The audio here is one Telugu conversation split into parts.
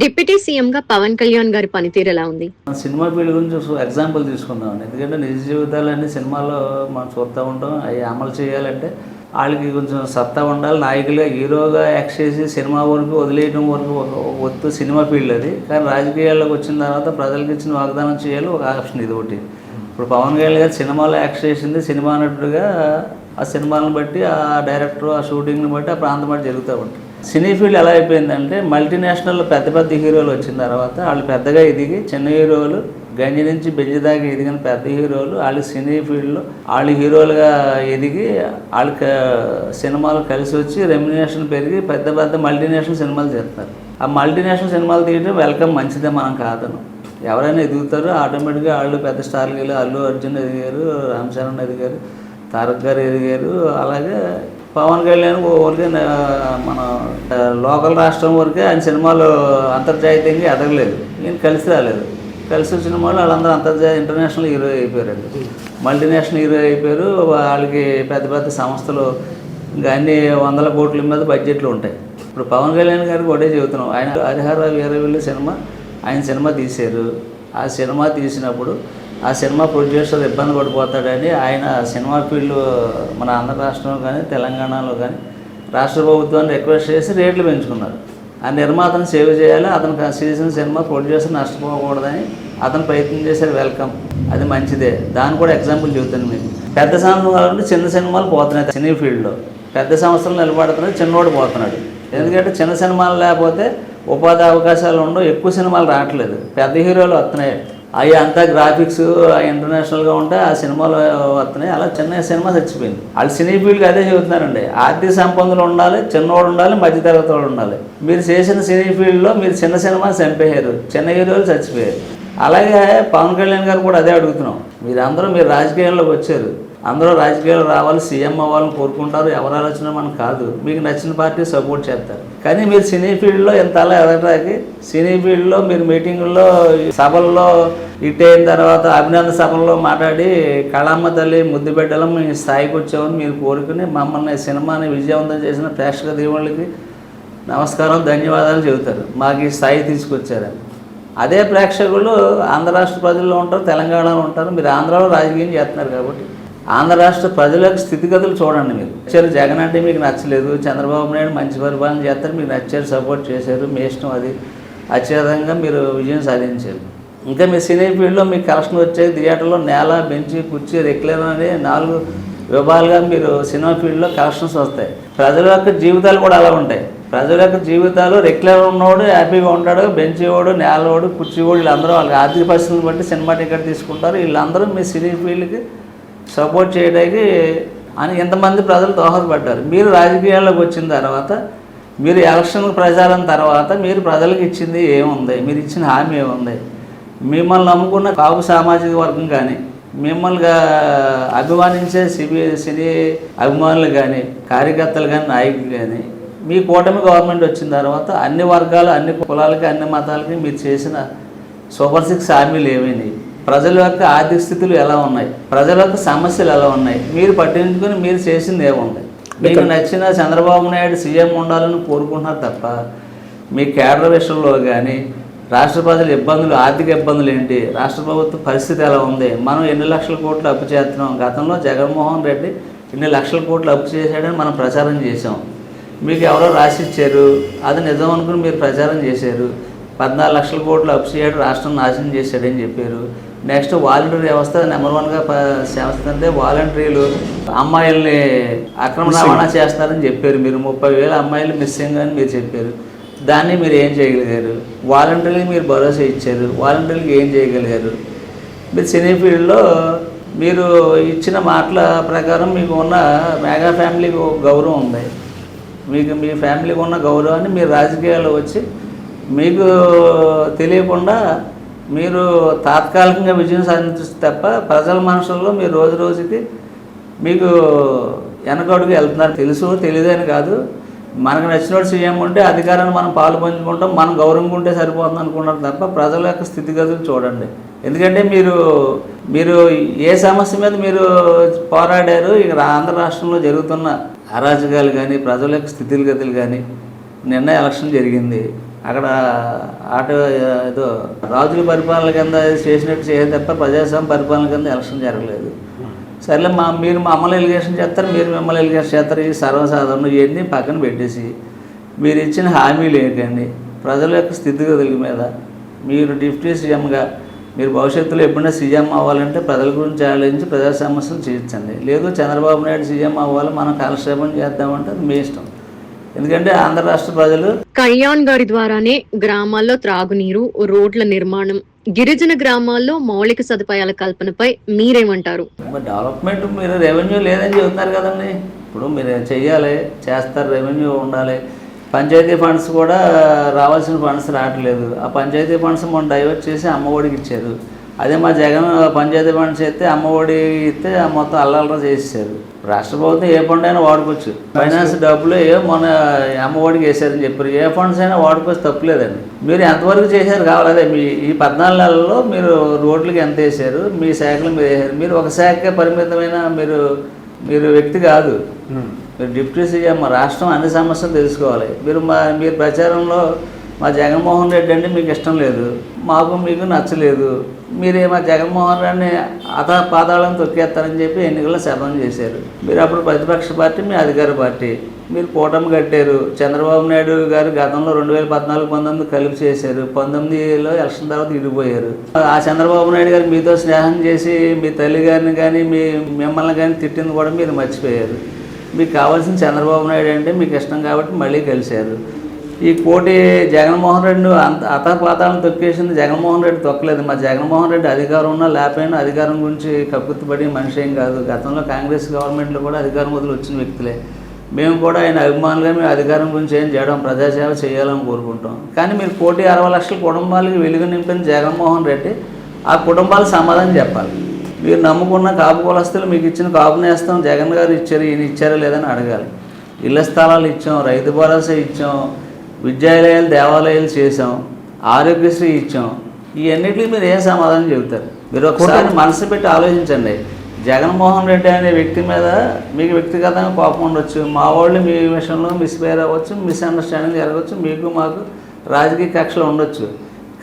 డిప్యూటీ సీఎం గా పవన్ కళ్యాణ్ గారి పనితీరు ఎలా ఉంది? సినిమా ఫీల్డ్ గురించి ఎగ్జాంపుల్ తీసుకుందాం. ఎందుకంటే నిజ జీవితాలన్నీ సినిమాలో మనం చూస్తూ ఉంటాం. అవి అమలు చేయాలంటే వాళ్ళకి కొంచెం సత్తా ఉండాలి. నాయకులుగా హీరోగా యాక్ట్ చేసి సినిమా వరకు వదిలేయడం వరకు ఒత్తు సినిమా ఫీల్డ్ అది. కానీ రాజకీయాల్లోకి వచ్చిన తర్వాత ప్రజలకు ఇచ్చిన వాగ్దానం చేయాలి. ఒక ఆప్షన్ ఇది ఒకటి. ఇప్పుడు పవన్ కళ్యాణ్ గారు సినిమాలో యాక్ట్ చేసింది సినిమా నటుడుగా ఆ సినిమాలను బట్టి ఆ డైరెక్టర్ ఆ షూటింగ్ని బట్టి ఆ ప్రాంతం బట్టి జరుగుతూ ఉంటుంది. సినీ ఫీల్డ్ ఎలా అయిపోయిందంటే మల్టీనేషనల్ పెద్ద పెద్ద హీరోలు వచ్చిన తర్వాత వాళ్ళు పెద్దగా ఎదిగి చిన్న హీరోలు గంజి నుంచి బెంజి దాకా ఎదిగిన పెద్ద హీరోలు వాళ్ళు సినీ ఫీల్డ్లో వాళ్ళు హీరోలుగా ఎదిగి వాళ్ళు సినిమాలు కలిసి వచ్చి రెమ్యునేషన్ పెరిగి పెద్ద పెద్ద మల్టీనేషనల్ సినిమాలు చేస్తారు ఆ మల్టీనేషనల్ సినిమాలు తీయడం వెల్కమ్ మంచిదే మనం కాదను ఎవరైనా ఎదుగుతారో ఆటోమేటిక్గా వాళ్ళు పెద్ద స్టార్లు వెళ్ళి అల్లు అర్జున్ ఎదిగారు రామ్ చరణ్ ఎదిగారు తారక్ గారు ఎదిగారు అలాగే పవన్ కళ్యాణ్ ఊరికే మన లోకల్ రాష్ట్రం వరకే ఆయన సినిమాలు అంతర్జాతీయంగా ఎదగలేదు. ఈయన కలిసి రాలేదు. కలిసి వచ్చిన వాళ్ళు వాళ్ళందరూ అంతర్జాతీయ ఇంటర్నేషనల్ హీరో అయిపోయారండి. మల్టీనేషనల్ హీరో అయిపోయారు. వాళ్ళకి పెద్ద పెద్ద సంస్థలు ఇంకా అన్ని వందల కోట్ల మీద బడ్జెట్లు ఉంటాయి. ఇప్పుడు పవన్ కళ్యాణ్ గారికి ఒకటే చెబుతున్నాం. ఆయన హరిహర వీరవిల్లు సినిమా ఆయన సినిమా తీశారు. ఆ సినిమా తీసినప్పుడు ఆ సినిమా ప్రొడ్యూసర్ ఇబ్బంది పడిపోతాడని ఆయన సినిమా ఫీల్డ్ మన ఆంధ్ర రాష్ట్రంలో కానీ తెలంగాణలో కానీ రాష్ట్ర ప్రభుత్వాన్ని రిక్వెస్ట్ చేసి రేట్లు పెంచుకున్నారు. ఆ నిర్మాతను సేవ్ చేయాలి అతనికి సీజన్ సినిమా ప్రొడ్యూసర్ నష్టపోకూడదని అతను ప్రయత్నం చేశారు వెల్కమ్. అది మంచిదే. దాని కూడా ఎగ్జాంపుల్ చెబుతాను మీకు. పెద్ద సంస్థలు చిన్న సినిమాలు పోతున్నాయి సినీ ఫీల్డ్లో. పెద్ద సంస్థలు నిలబడుతున్నాయి చిన్నోడు పోతున్నాడు. ఎందుకంటే చిన్న సినిమాలు లేకపోతే ఉపాధి అవకాశాలు ఉండవు ఎక్కువ సినిమాలు రావట్లేదు. పెద్ద హీరోలు వస్తున్నాయి. అవి అంతా గ్రాఫిక్స్ ఇంటర్నేషనల్గా ఉంటే ఆ సినిమాలు వస్తున్నాయి అలా చిన్న సినిమా చచ్చిపోయింది. వాళ్ళు సినీ ఫీల్డ్కి అదే చెబుతున్నారండి. ఆర్థిక సంపన్నులు ఉండాలి చిన్నవాడు ఉండాలి మధ్యతరగతి వాడు ఉండాలి. మీరు చేసిన సినీ ఫీల్డ్లో మీరు చిన్న సినిమా చంపేయారు. చిన్న హీరోలు చచ్చిపోయారు. అలాగే పవన్ కళ్యాణ్ గారు కూడా అదే అడుగుతున్నాం. మీరందరూ మీరు రాజకీయాల్లోకి వచ్చారు. అందరూ రాజకీయాలు రావాలి సీఎం అవ్వాలని కోరుకుంటారు ఎవరు ఆలోచన మనకు కాదు. మీకు నచ్చిన పార్టీ సపోర్ట్ చేస్తారు. కానీ మీరు సినీ ఫీల్డ్లో ఎంత అలా ఎదగడానికి సినీ ఫీల్డ్లో మీరు మీటింగుల్లో సభల్లో ఇట్ అయిన తర్వాత అభినందన సభల్లో మాట్లాడి కళమ్మ తల్లి ముద్దు బిడ్డలం మీ స్థాయికి వచ్చామని మీరు కోరుకుని మమ్మల్ని సినిమాని విజయవంతం చేసిన ప్రేక్షక దేవుళ్ళకి నమస్కారం ధన్యవాదాలు చెబుతారు. మాకు ఈ స్థాయి తీసుకొచ్చారని అదే ప్రేక్షకులు ఆంధ్ర రాష్ట్ర ప్రజల్లో ఉంటారు తెలంగాణలో ఉంటారు. మీరు ఆంధ్రాలో రాజకీయం చేస్తున్నారు కాబట్టి ఆంధ్ర రాష్ట్ర ప్రజలకు స్థితిగతులు చూడండి మీరు. వచ్చారు జగన్ అంటే మీకు నచ్చలేదు చంద్రబాబు నాయుడు మంచి పరిపాలన చేస్తారు మీకు నచ్చారు సపోర్ట్ చేశారు మీ ఇష్టం అది. అత్యధికంగా మీరు విజయం సాధించారు. ఇంకా మీ సినీ ఫీల్డ్లో మీకు కలెక్షన్ వచ్చే థియేటర్లో నేల బెంచి కుర్చీ రెక్లర్ అనే నాలుగు విభాగాలుగా మీరు సినిమా ఫీల్డ్లో కలెక్షన్స్ వస్తాయి. ప్రజల యొక్క జీవితాలు కూడా అలా ఉంటాయి. ప్రజల యొక్క జీవితాలు రెగ్యులర్ ఉన్నవాడు హ్యాపీగా ఉంటాడు బెంచేవాడు నేలవాడు కుర్చీవాడు వీళ్ళందరూ వాళ్ళకి ఆర్థిక పరిస్థితులను బట్టి సినిమా టికెట్ తీసుకుంటారు. వీళ్ళందరూ మీ సినీ ఫీల్డ్కి సపోర్ట్ చేయడానికి అని ఇంతమంది ప్రజలు దోహదపడ్డారు. మీరు రాజకీయాల్లోకి వచ్చిన తర్వాత మీరు ఎలక్షన్ ప్రచారం తర్వాత మీరు ప్రజలకు ఇచ్చింది ఏముంది? మీరు ఇచ్చిన హామీ ఏముంది? మిమ్మల్ని నమ్ముకున్న కాపు సామాజిక వర్గం కానీ మిమ్మల్ని అభిమానించే సిబి సినీ అభిమానులు కానీ కార్యకర్తలు కానీ నాయకులు కానీ మీ కూటమి గవర్నమెంట్ వచ్చిన తర్వాత అన్ని వర్గాలు అన్ని కులాలకి అన్ని మతాలకి మీరు చేసిన సూపర్ సిక్స్ హామీలు ఏమైనాయి? ప్రజల యొక్క ఆర్థిక స్థితులు ఎలా ఉన్నాయి? ప్రజల యొక్క సమస్యలు ఎలా ఉన్నాయి? మీరు పట్టించుకొని మీరు చేసింది ఏముంది? మీకు నచ్చిన చంద్రబాబు నాయుడు సీఎం ఉండాలని కోరుకుంటున్నారు తప్ప మీ కేడర్ విషయంలో కానీ రాష్ట్ర ప్రజల ఇబ్బందులు ఆర్థిక ఇబ్బందులు ఏంటి? రాష్ట్ర ప్రభుత్వ పరిస్థితి ఎలా ఉంది? మనం ఎన్ని లక్షల కోట్లు అప్పు చేస్తున్నాం? గతంలో జగన్మోహన్ రెడ్డి ఇన్ని లక్షల కోట్లు అప్పు చేశాడని మనం ప్రచారం చేసాం మీకు ఎవరో రాసి ఇచ్చారు అది నిజం అనుకుని మీరు ప్రచారం చేశారు. పద్నాలుగు లక్షల కోట్లు అప్పు చేయడం రాష్ట్రం నాశనం చేశాడని చెప్పారు. నెక్స్ట్ వాలంటీర్ వ్యవస్థ నెంబర్ వన్గా అంటే వాలంటీర్లు అమ్మాయిల్ని అక్రమ రవాణా చేస్తారని చెప్పారు మీరు. ముప్పై వేల అమ్మాయిలు మిస్సింగ్ అని మీరు చెప్పారు. దాన్ని మీరు ఏం చేయగలిగారు? వాలంటీర్లకి మీరు భరోసా ఇచ్చారు. వాలంటీర్లకి ఏం చేయగలిగారు? మీరు సినీ ఫీల్డ్లో మీరు ఇచ్చిన మాటల ప్రకారం మీకు ఉన్న మెగా ఫ్యామిలీకి ఒక గౌరవం ఉంది. మీకు మీ ఫ్యామిలీకి ఉన్న గౌరవాన్ని మీరు రాజకీయాల్లో వచ్చి మీకు తెలియకుండా మీరు తాత్కాలికంగా విజయం సాధించచ్చు తప్ప ప్రజల మనసుల్లో మీరు రోజు రోజుకి మీకు వెనకడుగు వెళ్తున్నారు. తెలుసు తెలియదని కాదు. మనకు నచ్చినట్టు సీఎం ఉంటే అధికారాన్ని మనం పాలు పంచుకుంటాం మనం గౌరవంగా ఉంటే సరిపోతుంది అనుకున్నారు తప్ప ప్రజల యొక్క స్థితిగతులు చూడండి. ఎందుకంటే మీరు మీరు ఏ సమస్య మీద మీరు పోరాడారు ఇక ఆంధ్ర రాష్ట్రంలో జరుగుతున్న అరాచకాలు కానీ ప్రజల యొక్క స్థితిగతులు కానీ నిన్న ఎలక్షన్ జరిగింది. అక్కడ ఆటో ఏదో రాజుల పరిపాలన కింద చేసినట్టు చేయ తప్ప ప్రజాస్వామ్య పరిపాలన కింద ఎలక్షన్ జరగలేదు. సర్లే మా మీరు మమ్మల్ని ఎలిగేషన్ చేస్తారు మీరు మిమ్మల్ని ఎలిగేషన్ చేస్తారు ఈ సర్వసాధారణ ఇవన్నీ పక్కన పెట్టేసి మీరు ఇచ్చిన హామీలు ఏంటండి? ప్రజల యొక్క స్థితిగతుల మీద మీరు డిప్యూటీ సీఎంగా మీరు భవిష్యత్తులో ఎప్పుడైనా సీఎం అవ్వాలంటే ప్రజల గురించి ఆలోచించి ప్రజా సమస్యలు తీర్చండి లేదు చంద్రబాబు నాయుడు సీఎం అవ్వాలి మనం కాలక్షేపం చేద్దామంటే అది మీ ఇష్టం. ఎందుకంటే ఆంధ్ర రాష్ట్ర ప్రజలు కళ్యాణ్ గారి ద్వారానే గ్రామాల్లో త్రాగునీరు రోడ్ల నిర్మాణం గిరిజన గ్రామాల్లో మౌలిక సదుపాయాల కల్పనపై మీరేమంటారు? మరి డెవలప్మెంట్ మీరు రెవెన్యూ లేదని చెబుతున్నారు కదండి. ఇప్పుడు మీరు చెయ్యాలి చేస్తారు రెవెన్యూ ఉండాలి. పంచాయతీ ఫండ్స్ కూడా రావాల్సిన ఫండ్స్ రావట్లేదు. ఆ పంచాయతీ ఫండ్స్ మొన్న డైవర్ట్ చేసి అమ్మఒడికి ఇచ్చారు. అదే మా జగన్ పంచాయతీ ఫండ్స్ ఇస్తే అమ్మఒడి ఇస్తే మొత్తం అల్లల్లా చేసేసారు రాష్ట్ర ప్రభుత్వం ఏ ఫండ్ అయినా వాడుకోవచ్చు. ఫైనాన్స్ డబ్బులు ఏ మొన్న అమ్మఒడికి వేసారని చెప్పారు. ఏ ఫండ్స్ అయినా వాడుకోవచ్చు తప్పులేదండి. మీరు ఎంతవరకు చేశారు కావాలి అదే మీ ఈ పద్నాలుగు నెలల్లో మీరు రోడ్లకి ఎంత వేసారు మీ శాఖలు మీరు వేసారు మీరు ఒక శాఖకే పరిమితమైన మీరు మీరు వ్యక్తి కాదు. మీరు డిప్యూటీ సీఎం మా రాష్ట్రం అన్ని సమస్యలు తెలుసుకోవాలి. మీరు మా మీరు ప్రచారంలో మా జగన్మోహన్ రెడ్డి అంటే మీకు ఇష్టం లేదు. మాకు మీకు నచ్చలేదు. మీరే మా జగన్మోహన్ రెడ్డిని అత పాదాలను తొక్కేస్తారని చెప్పి ఎన్నికల్లో శపథం చేశారు. మీరు అప్పుడు ప్రతిపక్ష పార్టీ మీ అధికార పార్టీ. మీరు కూటమి కట్టారు. చంద్రబాబు నాయుడు గారు గతంలో రెండు వేల పద్నాలుగు పంతొమ్మిది కలిపి చేశారు. పంతొమ్మిదిలో ఎలక్షన్ తర్వాత విడిపోయారు ఆ చంద్రబాబు నాయుడు గారు మీతో స్నేహం చేసి మీ తల్లి గారిని కానీ మీ మిమ్మల్ని కానీ తిట్టింది కూడా మీరు మర్చిపోయారు. మీకు కావాల్సిన చంద్రబాబు నాయుడు అంటే మీకు ఇష్టం కాబట్టి మళ్ళీ కలిశారు. ఈ కోటి జగన్మోహన్ రెడ్డి అంత అతపాతాలను తొక్కేసింది జగన్మోహన్ రెడ్డి తొక్కలేదు. మా జగన్మోహన్ రెడ్డి అధికారం ఉన్నా లేకపోయినా అధికారం గురించి కక్కుర్తిపడి మనిషి ఏం కాదు. గతంలో కాంగ్రెస్ గవర్నమెంట్లో కూడా అధికారం వదిలి వచ్చిన వ్యక్తులే. మేము కూడా ఆయన అభిమానులుగా మేము అధికారం గురించి ఏం చేయడం ప్రజాసేవ చేయాలని కోరుకుంటాం. కానీ మీరు కోటి అరవై లక్షల కుటుంబాలకి వెలుగు నింపిన జగన్మోహన్ రెడ్డి ఆ కుటుంబాలు సమాధానం చెప్పాలి. మీరు నమ్ముకున్న కాపు కులస్తులు మీకు ఇచ్చిన కాపు నేస్తాం జగన్ గారు ఇచ్చారు ఈయన ఇచ్చారా లేదని అడగాలి. ఇళ్ళ స్థలాలు ఇచ్చాం రైతు భరోసా ఇచ్చాం విద్యాలయాలు దేవాలయాలు చేసాం ఆరోగ్యశ్రీ ఇచ్చాం. ఇవన్నిటికీ మీరు ఏం సమాధానం చెబుతారు? మీరు ఒకసారి మనసు పెట్టి ఆలోచించండి. జగన్మోహన్ రెడ్డి అనే వ్యక్తి మీద మీకు వ్యక్తిగతంగా కోపం ఉండొచ్చు. మా వాళ్ళు మీ విషయంలో మిస్ఫేర్ అవ్వచ్చు మిస్అండర్స్టాండింగ్ జరగవచ్చు మీకు మాకు రాజకీయ కక్షలు ఉండొచ్చు.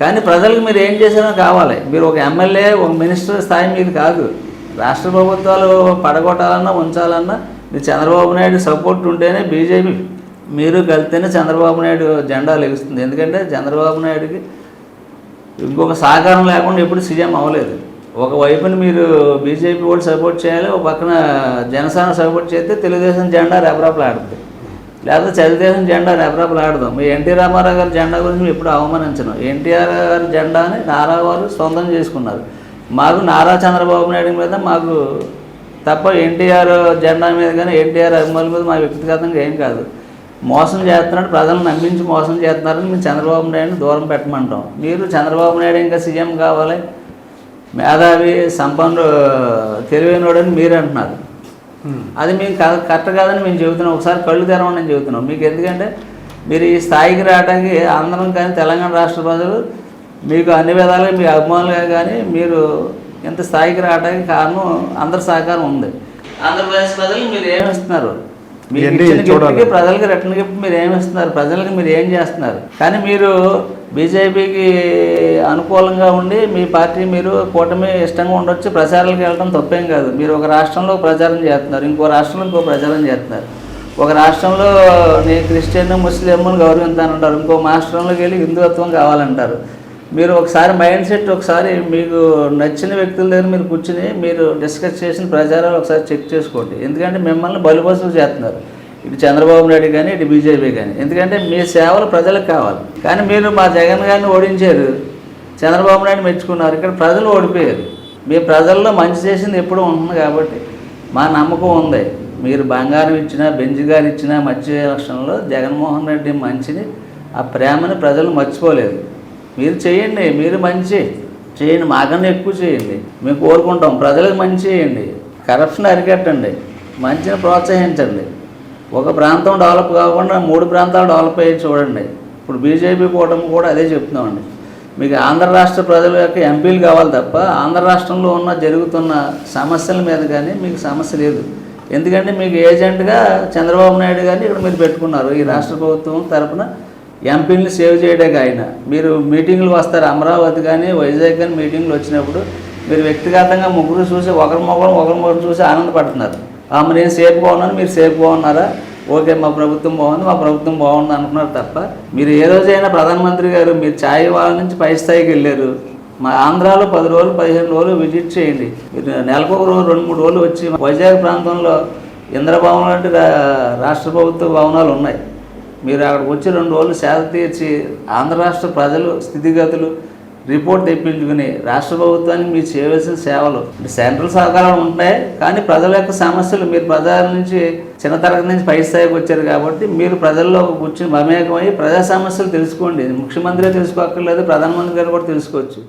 కానీ ప్రజలకు మీరు ఏం చేశారో కావాలి. మీరు ఒక ఎమ్మెల్యే ఒక మినిస్టర్ స్థాయి మీది కాదు. రాష్ట్ర ప్రభుత్వాలు పడగొట్టాలన్నా ఉంచాలన్నా మీరు చంద్రబాబు నాయుడు సపోర్ట్ ఉంటేనే బీజేపీ మీరు కలిస్తేనే చంద్రబాబు నాయుడు జెండా లెగుస్తుంది. ఎందుకంటే చంద్రబాబు నాయుడుకి ఇంకొక సహకారం లేకుండా ఎప్పుడు సీఎం అవ్వలేదు. ఒక వైపున మీరు బీజేపీ కూడా సపోర్ట్ చేయాలి ఒక పక్కన జనసేన సపోర్ట్ చేస్తే తెలుగుదేశం జెండా రెపరెపలాడుతుంది లేకపోతే తెలుగుదేశం జెండా రెపరెపలాడదాం. మీ ఎన్టీ రామారావు గారి జెండా గురించి మేము ఎప్పుడు అవమానించను. ఎన్టీఆర్ గారి జెండాని నారా వారు సొంతం చేసుకున్నారు. మాకు నారా చంద్రబాబు నాయుడు మీద మాకు తప్ప ఎన్టీఆర్ జెండా మీద కానీ ఎన్టీఆర్ అభిమానుల మీద మా వ్యక్తిగతంగా ఏం కాదు. మోసం చేస్తున్నాడు ప్రజలను నమ్మించి మోసం చేస్తున్నారని మేము చంద్రబాబు నాయుడుని దూరం పెట్టమంటాం. మీరు చంద్రబాబు నాయుడు ఇంకా సీఎం కావాలి. మేధావి సంపన్నుడు తెలివైనోడని మీరు అంటున్నారు. అది మేము కరెక్ట్ కాదని మేము చెబుతున్నాం. ఒకసారి కళ్ళు తెరవండి అని చెబుతున్నాం. మీకు ఎందుకంటే మీరు ఈ స్థాయికి రావడానికి ఆంధ్రం కానీ తెలంగాణ రాష్ట్ర ప్రజలు మీకు అన్ని విధాలుగా మీ అభిమానులుగా కానీ మీరు ఇంత స్థాయికి రావడానికి కారణం అందరి సహకారం ఉంది. ఆంధ్రప్రదేశ్ ప్రజలు మీరు ఏమి చూడాలి. ప్రజలకి రిటర్న్ గిఫ్ట్ మీరు ఏమి ఇస్తున్నారు? ప్రజలకి మీరు ఏం చేస్తున్నారు? కానీ మీరు బీజేపీకి అనుకూలంగా ఉండి మీ పార్టీ మీరు కూటమి ఇష్టంగా ఉండొచ్చు ప్రచారాలకు వెళ్ళడం తప్పేం కాదు. మీరు ఒక రాష్ట్రంలో ప్రచారం చేస్తున్నారు ఇంకో రాష్ట్రంలో ఇంకో ప్రచారం చేస్తున్నారు. ఒక రాష్ట్రంలో నేను క్రిస్టియన్ ముస్లింను గౌరవిస్తానంటారు ఇంకో రాష్ట్రంలోకి వెళ్ళి హిందుత్వం కావాలంటారు. మీరు ఒకసారి మైండ్ సెట్ ఒకసారి మీకు నచ్చిన వ్యక్తుల దగ్గర మీరు కూర్చుని మీరు డిస్కస్ చేసిన ప్రచారాలు ఒకసారి చెక్ చేసుకోండి. ఎందుకంటే మిమ్మల్ని బలిపసులు చేస్తున్నారు. ఇటు చంద్రబాబు నాయుడు కానీ ఇటు బీజేపీ కానీ ఎందుకంటే మీ సేవలు ప్రజలకు కావాలి. కానీ మీరు మా జగన్ గారిని ఓడించారు. చంద్రబాబు నాయుడు మెచ్చుకున్నారు. ఇక్కడ ప్రజలు ఓడిపోయారు. మీ ప్రజల్లో మంచి చేసింది ఎప్పుడూ ఉంటుంది కాబట్టి మా నమ్మకం ఉంది. మీరు బంగారం ఇచ్చినా బెంజ్ గారు ఇచ్చినా మధ్య ఎలక్షన్లో జగన్మోహన్ రెడ్డి మంచిని ఆ ప్రేమని ప్రజలు మర్చిపోలేదు. మీరు చేయండి మీరు మంచి చేయండి మాకన్నా ఎక్కువ చేయండి. మేము కోరుకుంటాం ప్రజలకు మంచి చేయండి. కరప్షన్ అరికట్టండి మంచిని ప్రోత్సహించండి. ఒక ప్రాంతం డెవలప్ కాకుండా మూడు ప్రాంతాలు డెవలప్ అయ్యి చూడండి. ఇప్పుడు బీజేపీ కూటమి కూడా అదే చెప్తున్నామండి మీకు ఆంధ్ర రాష్ట్ర ప్రజల యొక్క ఎంపీలు కావాలి తప్ప ఆంధ్ర రాష్ట్రంలో ఉన్న జరుగుతున్న సమస్యల మీద కానీ మీకు సమస్య లేదు. ఎందుకంటే మీకు ఏజెంట్గా చంద్రబాబు నాయుడు గారిని ఇక్కడ మీరు పెట్టుకున్నారు. ఈ రాష్ట్ర ప్రభుత్వం తరపున ఎంపీని సేవ్ చేయడానికి ఆయన. మీరు మీటింగ్లు వస్తారు అమరావతి కానీ వైజాగ్ కానీ మీటింగ్లు వచ్చినప్పుడు మీరు వ్యక్తిగతంగా ముగ్గురు చూసి ఒకరి ముఖం ఒకరి ముఖం చూసి ఆనందపడుతున్నారు. ఆ, నేను సేఫ్గా ఉన్నాను మీరు సేఫ్గా ఉన్నారా? ఓకే మా ప్రభుత్వం బాగుంది మా ప్రభుత్వం బాగుంది అనుకున్నారు తప్ప మీరు ఏ రోజైనా ప్రధానమంత్రి గారు మీరు ఛాయ్ వాళ్ళ నుంచి పై స్థాయికి వెళ్ళారు. మా ఆంధ్రాలో పది రోజులు పదిహేను రోజులు విజిట్ చేయండి. మీరు నెలకు ఒక రోజు రెండు మూడు రోజులు వచ్చి వైజాగ్ ప్రాంతంలో ఇంద్రభవనం లాంటి రా- రాష్ట్ర ప్రభుత్వ భవనాలు ఉన్నాయి. మీరు అక్కడికి వచ్చి రెండు రోజులు సేద తీర్చి ఆంధ్ర రాష్ట్ర ప్రజలు స్థితిగతులు రిపోర్ట్ తెప్పించుకుని రాష్ట్ర ప్రభుత్వానికి మీరు చేయవలసిన సేవలు. సెంట్రల్ సహకారాలు ఉంటాయి కానీ ప్రజల యొక్క సమస్యలు మీరు ప్రజల నుంచి చిన్న తరగతి నుంచి పై స్థాయికి వచ్చారు కాబట్టి మీరు ప్రజల్లో కూర్చుని మమేకమై ప్రజా సమస్యలు తెలుసుకోండి. ముఖ్యమంత్రి తెలుసుకోక్కర్లేదు ప్రధానమంత్రి గారు కూడా తెలుసుకోవచ్చు.